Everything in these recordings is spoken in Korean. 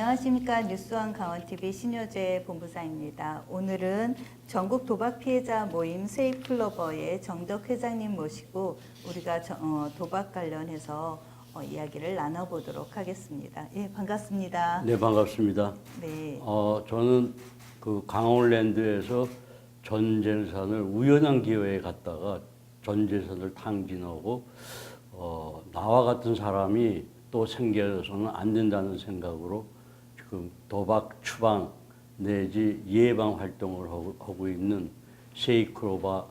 안녕하십니까 뉴스원 강원TV 신효재 본부장입니다. 오늘은 전국 도박 피해자 모임 세이클로버의 정덕 회장님 모시고 우리가 저- 어, 도박 관련해서 어, 이야기를 나눠보도록 하겠습니다. 예, 반갑습니다. 네, 반갑습니다. 네, 어, 저는 그 강원랜드에서 전 재산을 우연한 기회에 갔다가 전 재산을 탕진하고 어, 나와 같은 사람이 또 생겨서는 안 된다는 생각으로 지금 도박 추방 내지 예방 활동을 하고, 있는 쉐이크로바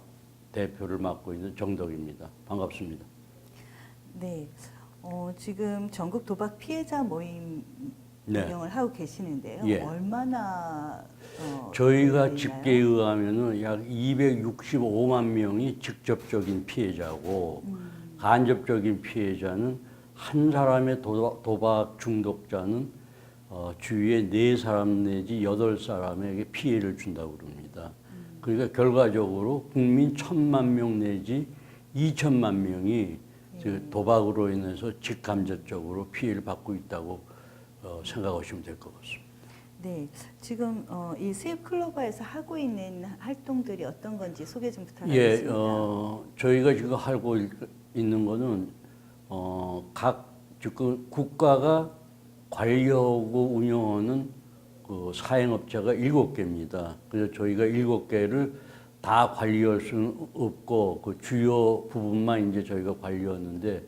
대표를 맡고 있는 정덕입니다. 반갑습니다. 네. 어, 지금 전국 도박 피해자 모임 네. 운영을 하고 계시는데요. 예. 얼마나 어, 저희가? 집계에 의하면은 약 265만 명이 직접적인 피해자고 음. 간접적인 피해자는 한 사람의 도박 중독자는 어, 주위에 네 사람 내지 여덟 사람에게 피해를 준다고 그럽니다. 그러니까 결과적으로 국민 천만 명 내지 이천만 명이 그 도박으로 인해서 직간접적으로 피해를 받고 있다고 어, 생각하시면 될 것 같습니다. 네, 지금 어, 이 세입 클로버에서 하고 있는 활동들이 어떤 건지 소개 좀 예, 부탁드리겠습니다. 어, 저희가 지금 하고 있- 있는 거는 어, 각 지금 국가가 관리하고 운영하는 그 사행업체가 일곱 개입니다. 그래서 저희가 일곱 개를 다 관리할 수는 없고 그 주요 부분만 이제 저희가 관리하는데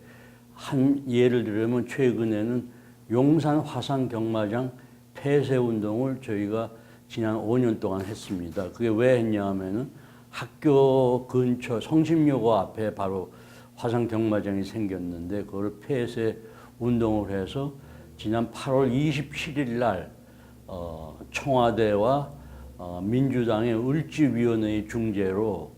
한 예를 들면 최근에는 용산 화산 경마장 폐쇄 운동을 저희가 지난 5년 동안 했습니다. 그게 왜 했냐면은 학교 근처 성심여고 앞에 바로 화산 경마장이 생겼는데 그걸 폐쇄 운동을 해서 지난 8월 27일 날 어, 청와대와 어, 민주당의 을지위원회의 중재로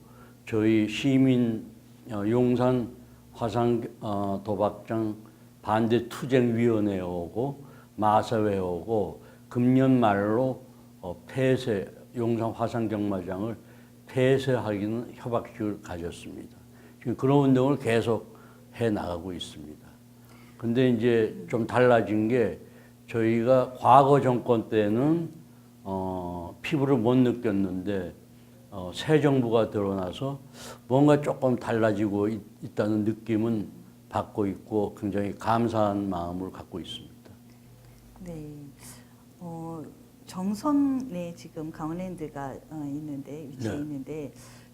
저희 시민 어, 용산 화산 어, 도박장 반대 투쟁 위원회 오고 마사회 오고 금년 말로 어, 폐쇄 용산 화산 경마장을 폐쇄하기는 협약식을 가졌습니다. 지금 그런 운동을 계속 해 나가고 있습니다. 근데 이제 좀 달라진 게 저희가 과거 정권 때는 어, 피부를 못 느꼈는데 어, 새 정부가 들어나서 뭔가 조금 달라지고 있, 있다는 느낌은 받고 있고 굉장히 감사한 마음을 갖고 있습니다. 네, 어, 정선에 지금 강원랜드가 어, 있는데 위치해 네. 있는데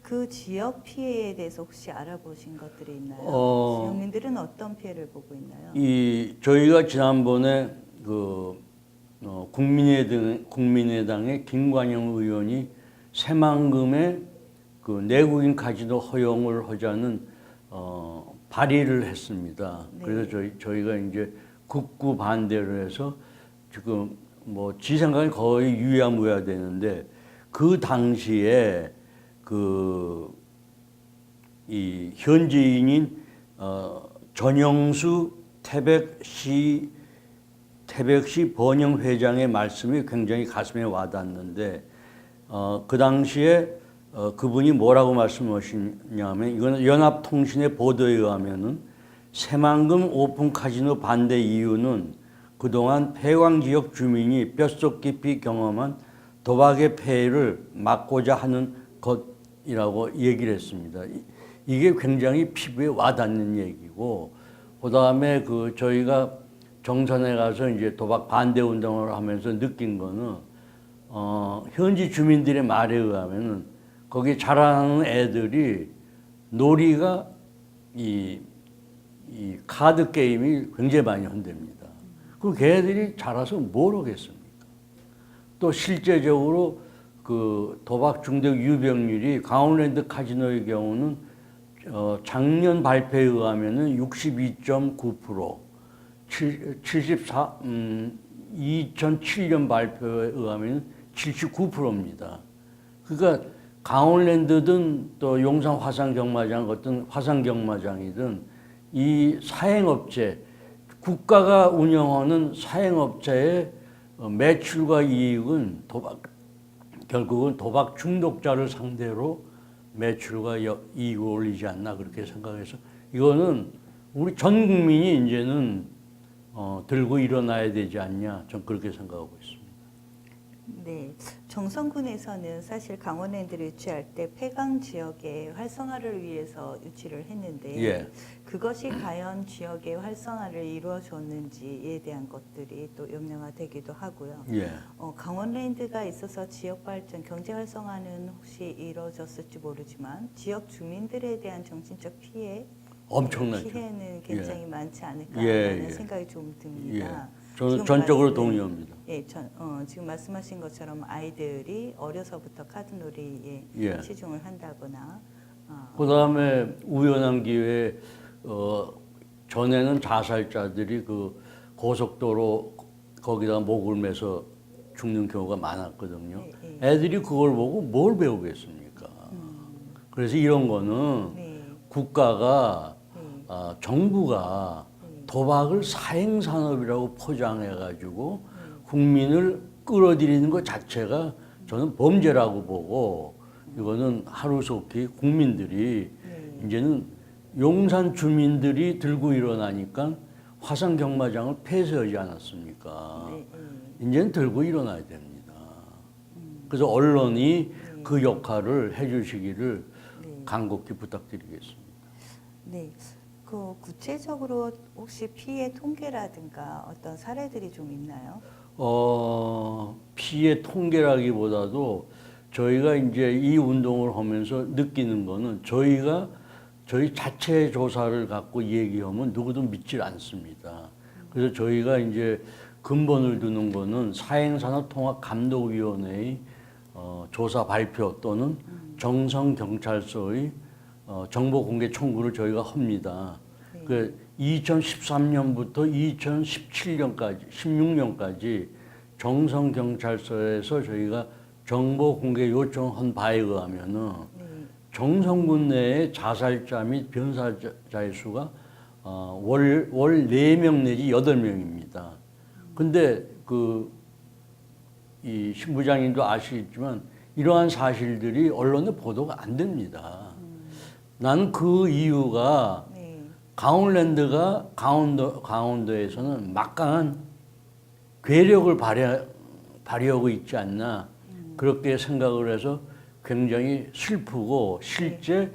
그 지역 피해에 대해서 혹시 알아보신 것들이 있나요? 어, 지역민들은 어떤 피해를 보고 있나요? 이 저희가 지난번에 그 어, 국민의당 국민의당의 김관영 의원이 새만금에 그 내국인 카지노 허용을 하자는 어, 발의를 했습니다. 네. 그래서 저희 저희가 이제 극구 반대를 해서 지금 뭐 지 생각이 거의 유야무야 되는데 그 당시에 그 이 현지인인 어, 전영수 태백시 태백시 번영 회장의 말씀이 굉장히 가슴에 와닿는데 어, 그 당시에 어, 그분이 뭐라고 말씀하시냐면 이거는 연합통신의 보도에 의하면은 새만금 오픈 카지노 반대 이유는 그동안 폐광 지역 주민이 뼛속 깊이 경험한 도박의 폐해를 막고자 하는 것 이라고 얘기를 했습니다. 이- 이게 굉장히 피부에 와닿는 얘기고 그 다음에 그 저희가 정선에 가서 이제 도박 반대 운동을 하면서 느낀 거는 어, 현지 주민들의 말에 의하면은 거기 자라는 애들이 놀이가 이, 이 카드 게임이 굉장히 많이 흔듭니다. 그 걔들이 자라서 뭘 하겠습니까? 또 실제적으로 그 도박 중독 유병률이 강원랜드 카지노의 경우는 어, 작년 발표에 의하면은 62.9%, 74, 음, 2007년 발표에 의하면 79%입니다. 그러니까 강원랜드든 또 용산 화산 경마장 같은 화산 경마장이든 이 사행업체 국가가 운영하는 사행업체의 어, 매출과 이익은 도박 결국은 도박 중독자를 상대로 매출과 여- 이익을 올리지 않나 그렇게 생각해서 이거는 우리 전 국민이 이제는 어, 들고 일어나야 되지 않냐, 전 그렇게 생각하고 있습니다. 네, 정선군에서는 사실 강원랜드를 유치할 때 폐강 지역의 활성화를 위해서 유치를 했는데 예. 그것이 과연 지역의 활성화를 이루어줬는지에 대한 것들이 또 염려가 되기도 하고요. 예. 어, 강원랜드가 있어서 지역 발전, 경제 활성화는 혹시 이루어졌을지 모르지만 지역 주민들에 대한 정신적 피해, 엄청나죠. 피해는 굉장히 많지 않을까라는 예, 예. 생각이 좀 예. 듭니다. 저는 전적으로 동의합니다. 예, 전, 어, 지금 말씀하신 것처럼 아이들이 어려서부터 카드놀이에 예. 치중을 한다거나 어, 그 다음에 우연한 기회에 어, 전에는 자살자들이 그 고속도로 거기다 목을 매서 죽는 경우가 많았거든요. 예, 애들이 그걸 보고 뭘 배우겠습니까? 그래서 이런 거는 네, 국가가 네, 아, 정부가 도박을 사행 산업이라고 포장해 가지고 국민을 끌어들이는 것 자체가 저는 범죄라고 보고 이거는 하루속히 국민들이 네. 이제는 용산 주민들이 들고 일어나니까 화성 경마장을 폐쇄하지 않았습니까? 네, 네. 이제는 들고 일어나야 됩니다. 그래서 언론이 네. 그 역할을 해주시기를 네. 간곡히 부탁드리겠습니다. 네. 그 구체적으로 혹시 피해 통계라든가 어떤 사례들이 좀 있나요? 어, 피해 통계라기보다도 저희가 이제 이 운동을 하면서 느끼는 거는 저희가 저희 자체 조사를 갖고 얘기하면 누구도 믿질 않습니다. 그래서 저희가 이제 근본을 두는 거는 사행산업통합감독위원회의 어, 조사 발표 또는 정성경찰서의 어, 정보 공개 청구를 저희가 합니다. 네. 그 2013년부터 2017년까지 16년까지 정성 경찰서에서 저희가 정보 공개 요청한 바에 의하면은 네. 정성군 내에 자살자 및 변사자의 수가 어, 월, 월 4명 내지 8명입니다. 근데 그, 이 신부장님도 아시겠지만 이러한 사실들이 언론에 보도가 안 됩니다. 나는 그 이유가 네. 강원랜드가 강원도 강원도에서는 막강한 괴력을 발휘, 발휘하고 있지 않나 그렇게 생각을 해서 굉장히 슬프고 실제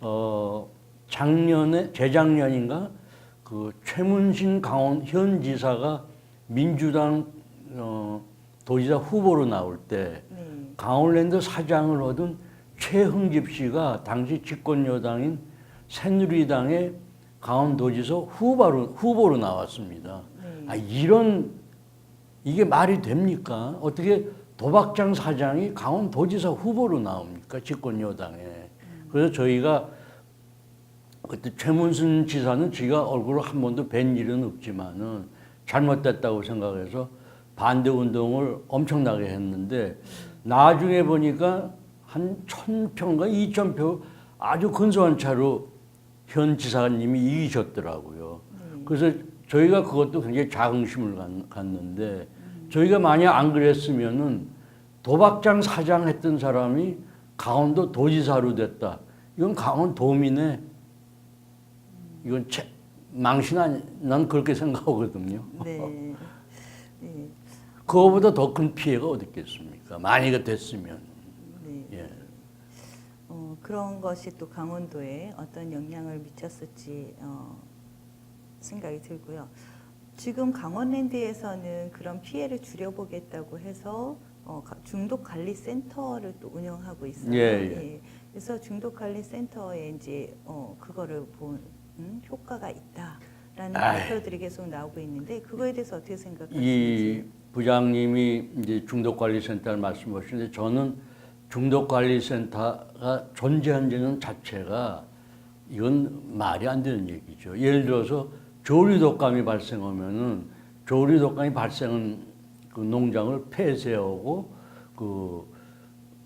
어 작년에 재작년인가 그 최문신 강원 현 지사가 민주당 어 도지사 후보로 나올 때 네. 강원랜드 사장을 얻은 최흥집 씨가 당시 집권 여당인 새누리당의 강원도지사 후보로 후보로 나왔습니다. 네. 아, 이런 이게 말이 됩니까? 어떻게 도박장 사장이 강원도지사 후보로 나옵니까? 집권 여당에. 그래서 저희가 그때 최문순 지사는 지가 얼굴을 한 번도 뵌 일은 없지만은 잘못됐다고 생각해서 반대 운동을 엄청나게 했는데 나중에 보니까 한 천표인가 이천 표 아주 근소한 차로 현 지사님이 이기셨더라고요. 그래서 저희가 그것도 굉장히 자긍심을 갖- 갖는데 저희가 만약 안 그랬으면은 도박장 사장 했던 사람이 강원도 도지사로 됐다. 이건 강원도민의 이건 채- 망신 아니, 난 그렇게 생각하거든요. 네. 네. 그거보다 더 큰 피해가 어디 있겠습니까? 만약에 됐으면. 네. 예. 어, 그런 것이 또 강원도에 어떤 영향을 미쳤을지 어, 생각이 들고요. 지금 강원랜드에서는 그런 피해를 줄여보겠다고 해서 어, 가- 중독관리센터를 또 운영하고 있어요. 예, 예. 그래서 중독관리센터에 이제 어, 그거를 본 음, 효과가 있다라는. 발표들이 계속 나오고 있는데 그거에 대해서 어떻게 이 생각하시는지? 부장님이 이제 중독관리센터를 말씀하시는데 저는 중독관리센터가 존재한다는 자체가 이건 말이 안 되는 얘기죠. 예를 들어서 조류독감이 발생하면은 조류독감이 발생한 그 농장을 폐쇄하고 그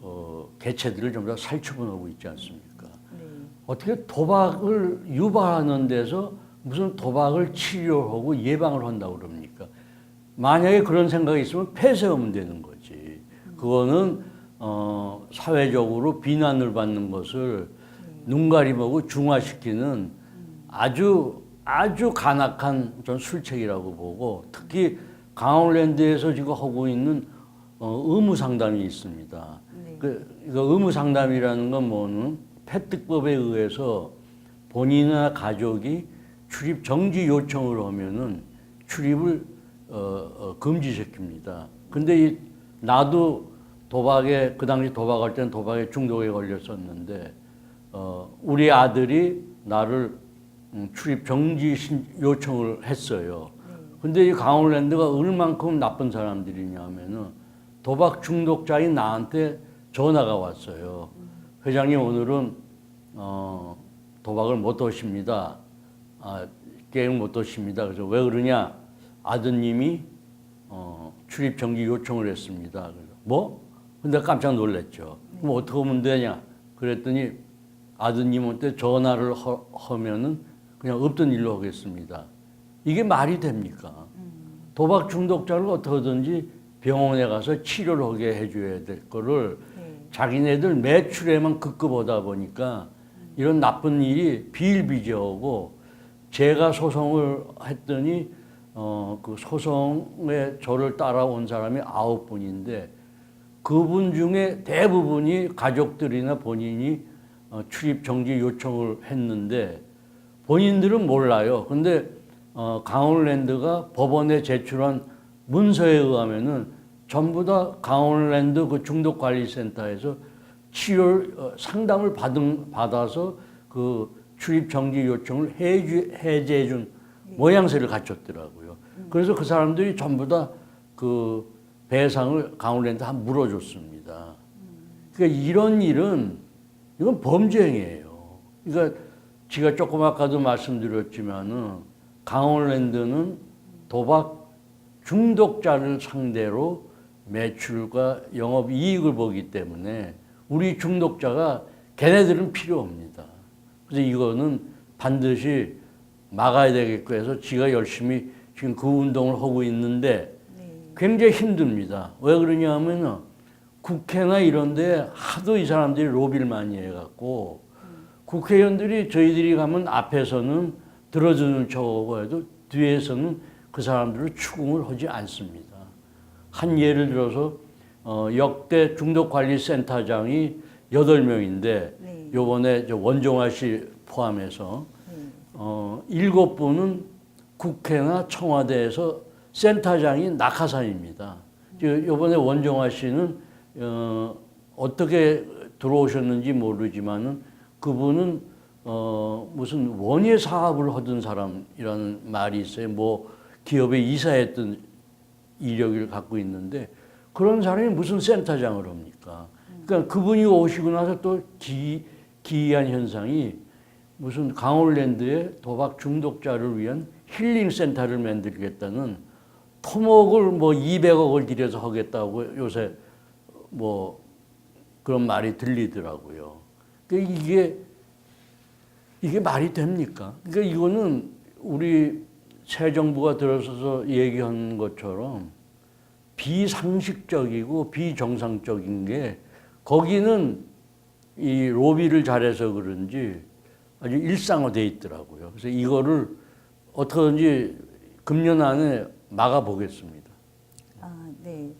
어, 개체들을 전부 다 살처분하고 있지 않습니까? 네. 어떻게 도박을 유발하는 데서 무슨 도박을 치료하고 예방을 한다고 그럽니까? 만약에 그런 생각이 있으면 폐쇄하면 되는 거지. 그거는 어, 사회적으로 비난을 받는 것을 눈 가림하고 중화시키는 아주 아주 간악한 전 술책이라고 보고 특히 강원랜드에서 지금 하고 있는 어, 의무 상담이 있습니다. 네. 그 이거 의무 상담이라는 건 뭐는 폐특법에 의해서 본인이나 가족이 출입 정지 요청을 하면은 출입을 어, 어, 금지시킵니다. 근데 이, 나도 도박에 그 당시 도박할 때는 도박에 중독에 걸렸었는데 어, 우리 아들이 나를 음, 출입 정지 신, 요청을 했어요. 근데 이 강원랜드가 얼만큼 나쁜 사람들이냐면은 도박 중독자인 나한테 전화가 왔어요. 회장님 오늘은 어, 도박을 못 하십니다. 아, 게임 못 하십니다. 그래서 왜 그러냐? 아드님이 어, 출입 정지 요청을 했습니다. 그래서 뭐? 근데 깜짝 놀랐죠. 그럼 어떻게 하면 되냐? 그랬더니 아드님한테 전화를 허, 하면은 그냥 없던 일로 하겠습니다. 이게 말이 됩니까? 도박 중독자를 어떻게든지 병원에 가서 치료를 하게 해줘야 될 거를 네. 자기네들 매출에만 급급하다 보니까 이런 나쁜 일이 비일비재하고 제가 소송을 했더니 어, 그 소송에 저를 따라온 사람이 아홉 분인데 그분 중에 대부분이 가족들이나 본인이 어, 출입 정지 요청을 했는데 본인들은 몰라요. 근데 어, 강원랜드가 법원에 제출한 문서에 의하면은 전부 다 강원랜드 그 중독관리센터에서 치료 어, 상담을 받은 받아서 그 출입 정지 요청을 해주, 해제해 준 모양새를 갖췄더라고요. 그래서 그 사람들이 전부 다그 배상을 강원랜드 한 물어줬습니다. 그러니까 이런 일은 이건 범죄 행위예요. 그러니까 제가 조금 아까도 말씀드렸지만은 강원랜드는 도박 중독자를 상대로 매출과 영업 이익을 보기 때문에 우리 중독자가 걔네들은 필요 없니다. 그래서 이거는 반드시 막아야 되겠고 해서 지가 열심히 지금 그 운동을 하고 있는데 네. 굉장히 힘듭니다. 왜 그러냐 하면은 국회나 이런 데 하도 이 사람들이 로비를 많이 해갖고 국회의원들이 저희들이 가면 앞에서는 들어주는 척하고 해도 뒤에서는 그 사람들을 추궁을 하지 않습니다. 한 예를 들어서 어, 역대 중독관리센터장이 여덟 명인데 네. 요번에 저 원종아 씨 포함해서 네. 어, 일곱 분은 국회나 청와대에서 센터장이 낙하산입니다. 요번에 원종아 씨는 어, 어떻게 들어오셨는지 모르지만은 그분은 어, 무슨 원예 사업을 하던 사람이라는 말이 있어요. 뭐 기업에 이사했던 이력을 갖고 있는데 그런 사람이 무슨 센터장을 합니까? 그러니까 그분이 오시고 나서 또 기, 기이한 현상이 무슨 강원랜드에 도박 중독자를 위한 힐링 센터를 만들겠다는 토목을 뭐 200억을 들여서 하겠다고 요새 뭐 그런 말이 들리더라고요. 그러니까 이게 이게 말이 됩니까? 그러니까 이거는 우리 새 정부가 들어서서 얘기한 것처럼 비상식적이고 비정상적인 게 거기는 이 로비를 잘해서 그런지 아주 일상화돼 있더라고요. 그래서 이거를 어떻게든지 금년 안에 막아 보겠습니다. 아, 네.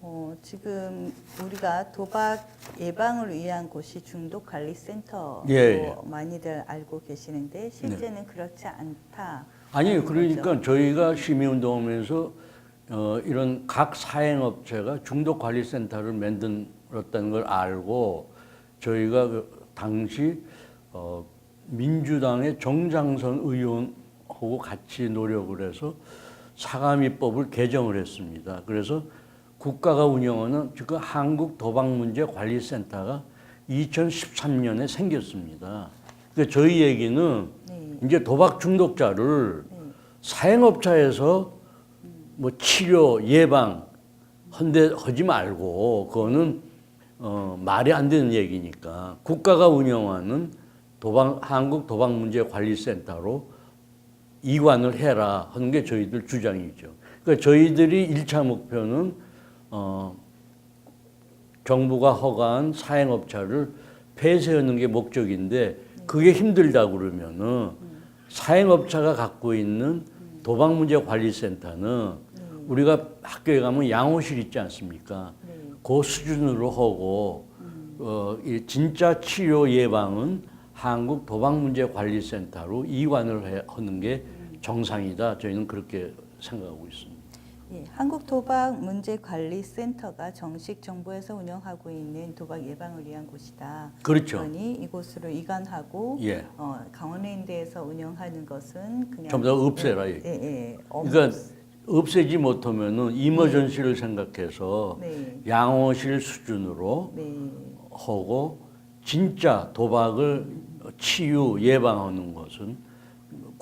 어, 지금 우리가 도박 예방을 위한 곳이 중독관리센터로 예, 예. 많이들 알고 계시는데 실제는 그렇지 않다. 아니 그러니까 거죠. 저희가 시민운동하면서 어, 이런 각 사행업체가 중독관리센터를 만들었다는 걸 알고 저희가 그 당시 어, 민주당의 정장선 의원하고 같이 노력을 해서 사감위법을 개정을 했습니다. 그래서 국가가 운영하는 지금 한국 도박 문제 관리센터가 2013년에 생겼습니다. 그러니까 저희 얘기는 네. 이제 도박 중독자를 네. 사행업자에서 뭐 치료 예방 헌데 하지 말고 그거는 어, 말이 안 되는 얘기니까 국가가 운영하는 도박 한국 도박 문제 관리센터로 이관을 해라 하는 게 저희들 주장이죠. 그러니까 저희들이 일차 목표는 어, 정부가 허가한 사행업자를 폐쇄하는 게 목적인데 그게 힘들다 그러면은 사행업자가 갖고 있는 도박문제관리센터는 우리가 학교에 가면 양호실 있지 않습니까? 네. 그 수준으로 하고 어, 이 진짜 치료 예방은 한국 도박문제관리센터로 이관을 해, 하는 게 정상이다. 저희는 그렇게 생각하고 있습니다. 예, 한국 도박 문제 관리 센터가 정식 정부에서 운영하고 있는 도박 예방을 위한 곳이다. 그렇죠. 그러니 이곳으로 이관하고 예. 어, 강원랜드에서 운영하는 것은 그냥 전부 다 없애라. 예, 예, 예. 그러니까 없애지 못하면은 이머전시를 생각해서 네. 양호실 수준으로 네. 하고 진짜 도박을 치유 예방하는 것은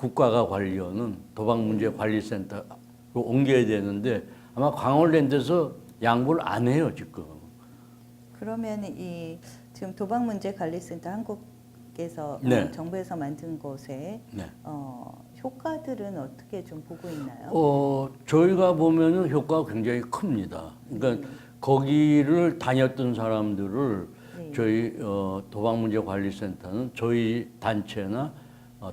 국가가 관리하는 도박문제관리센터로 옮겨야 되는데 아마 강원랜드에서 양보를 안 해요 지금. 그러면 이 지금 도박 문제 관리센터 한국에서 네. 어, 정부에서 만든 곳에 네. 어, 효과들은 어떻게 좀 보고 있나요? 어 저희가 보면은 효과가 굉장히 큽니다. 그러니까 거기를 다녔던 사람들을 네. 저희 어, 도박문제관리센터는 저희 단체나 어,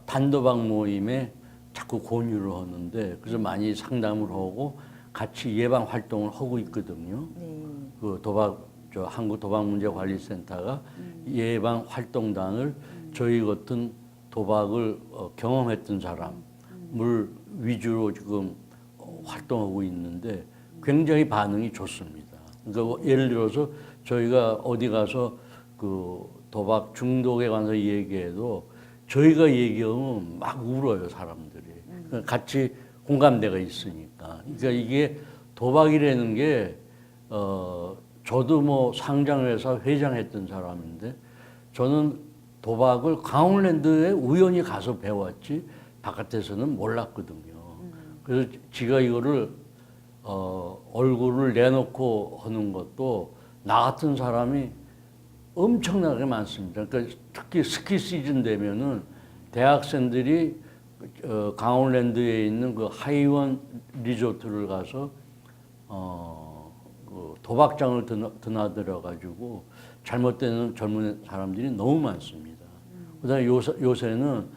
단도박 모임에 자꾸 권유를 하는데 그래서 많이 상담을 하고 같이 예방 활동을 하고 있거든요. 네. 그 도박 저 한국 도박 문제 관리 센터가 예방 활동단을 저희 같은 도박을 어, 경험했던 사람을 위주로 지금 어, 활동하고 있는데 굉장히 반응이 좋습니다. 그러니까 뭐 예를 들어서 저희가 어디 가서 그 도박 중독에 관해서 얘기해도 저희가 얘기하면 막 울어요 사람들이. 그러니까 같이 공감대가 있으니까. 그러니까 이게 도박이라는 게 어, 저도 뭐 상장회사 회장했던 사람인데 저는 도박을 강원랜드에 우연히 가서 배웠지 바깥에서는 몰랐거든요. 그래서 지가 이거를 어, 얼굴을 내놓고 하는 것도 나 같은 사람이 엄청나게 많습니다. 그러니까 특히 스키 시즌 되면은 대학생들이 어, 강원랜드에 있는 그 하이원 리조트를 가서 어, 그 도박장을 드나, 드나들어 가지고 잘못되는 젊은 사람들이 너무 많습니다. 그다음에 요새, 요새는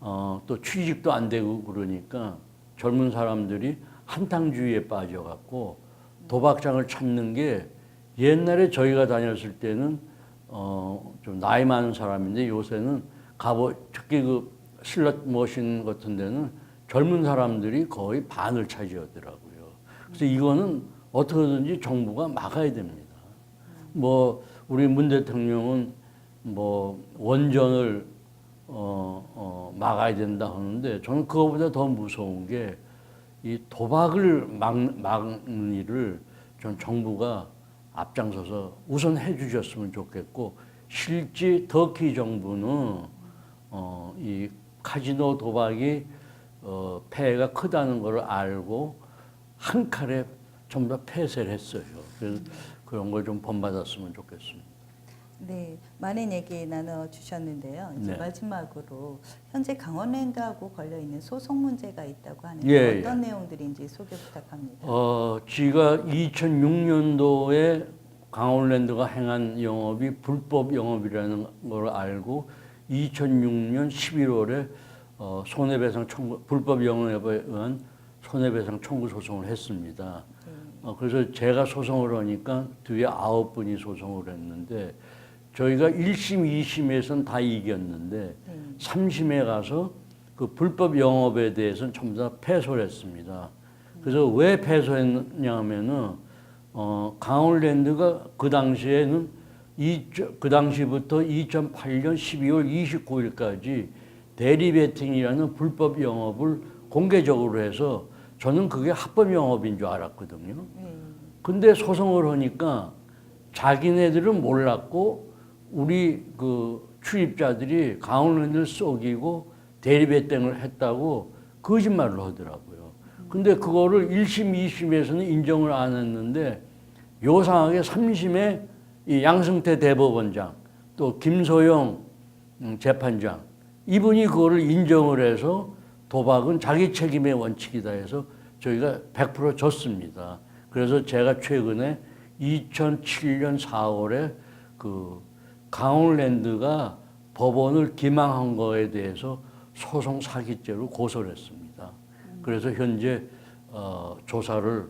어, 또 취직도 안 되고 그러니까 젊은 사람들이 한탕주의에 빠져갖고 도박장을 찾는 게 옛날에 저희가 다녔을 때는 어, 좀 나이 많은 사람인데 요새는 가보 특히 그 슬롯 머신 같은 데는 젊은 사람들이 거의 반을 차지하더라고요. 그래서 이거는 어떻게든지 정부가 막아야 됩니다. 뭐 우리 문 대통령은 뭐 원전을 어, 어, 막아야 된다 하는데 저는 그거보다 더 무서운 게 이 도박을 막, 막는 일을 전 정부가 앞장서서 우선 해주셨으면 좋겠고 실제 터키 정부는 어, 이 카지노 도박이 어, 폐해가 크다는 걸 알고 한 칼에 전부 다 폐쇄를 했어요. 그래서 그런 걸 좀 본받았으면 좋겠습니다. 네, 많은 얘기 나눠 주셨는데요. 이제 네. 마지막으로 현재 강원랜드하고 걸려 있는 소송 문제가 있다고 하는데 예, 어떤 내용들인지 소개 부탁합니다. 어, 지가 2006년도에 강원랜드가 행한 영업이 불법 영업이라는 걸 알고 2006년 11월에 어, 손해배상 청구 불법 영업에 의한 손해배상 청구 소송을 했습니다. 어, 그래서 제가 소송을 하니까 뒤에 아홉 분이 소송을 했는데 저희가 1심, 2심에서는 다 이겼는데 네. 3심에 가서 그 불법 영업에 대해서는 전부 다 패소를 했습니다. 그래서 왜 패소했냐 하면은 어, 강원랜드가 그 당시에는 이, 그 당시부터 2008년 12월 29일까지 대리 베팅이라는 불법 영업을 공개적으로 해서 저는 그게 합법 영업인 줄 알았거든요. 네. 근데 소송을 하니까 자기네들은 몰랐고 우리 그 출입자들이 강원랜드를 속이고 대리배땡을 했다고 거짓말을 하더라고요. 근데 그거를 1심, 2심에서는 인정을 안 했는데 요상하게 3심에 이 양승태 대법원장 또 김소영 음, 재판장 이분이 그거를 인정을 해서 도박은 자기 책임의 원칙이다 해서 저희가 100% 졌습니다. 그래서 제가 최근에 2007년 4월에 그 강원랜드가 법원을 기망한 거에 대해서 소송 사기죄로 고소를 했습니다. 그래서 현재 어, 조사를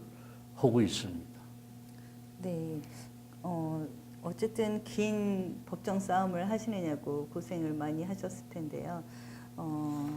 하고 있습니다. 네. 어, 어쨌든 긴 법정 싸움을 하시느냐고 고생을 많이 하셨을 텐데요. 어,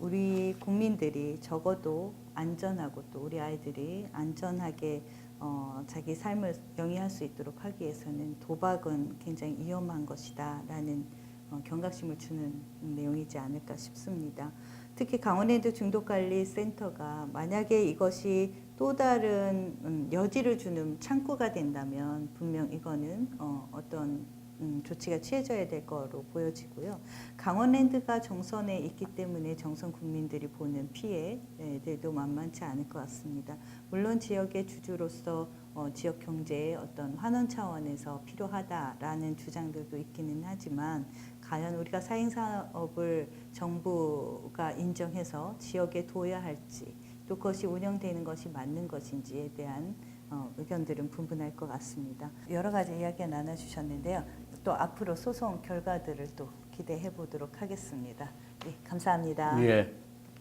우리 국민들이 적어도 안전하고 또 우리 아이들이 안전하게 어, 자기 삶을 영위할 수 있도록 하기 위해서는 도박은 굉장히 위험한 것이다 라는 어, 경각심을 주는 내용이지 않을까 싶습니다. 특히 강원랜드 중독관리센터가 만약에 이것이 또 다른 음, 여지를 주는 창구가 된다면 분명 이거는 어, 어떤 음, 조치가 취해져야 될 거로 보여지고요. 강원랜드가 정선에 있기 때문에 정선 국민들이 보는 피해들도 만만치 않을 것 같습니다. 물론 지역의 주주로서 어, 지역 경제의 어떤 환원 차원에서 필요하다라는 주장들도 있기는 하지만 과연 우리가 사행 사업을 정부가 인정해서 지역에 둬야 할지 또 그것이 운영되는 것이 맞는 것인지에 대한 어, 의견들은 분분할 것 같습니다. 여러 가지 이야기 나눠주셨는데요. 또 앞으로 소송 결과들을 또 기대해 보도록 하겠습니다. 네, 감사합니다. 예,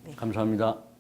네. 감사합니다.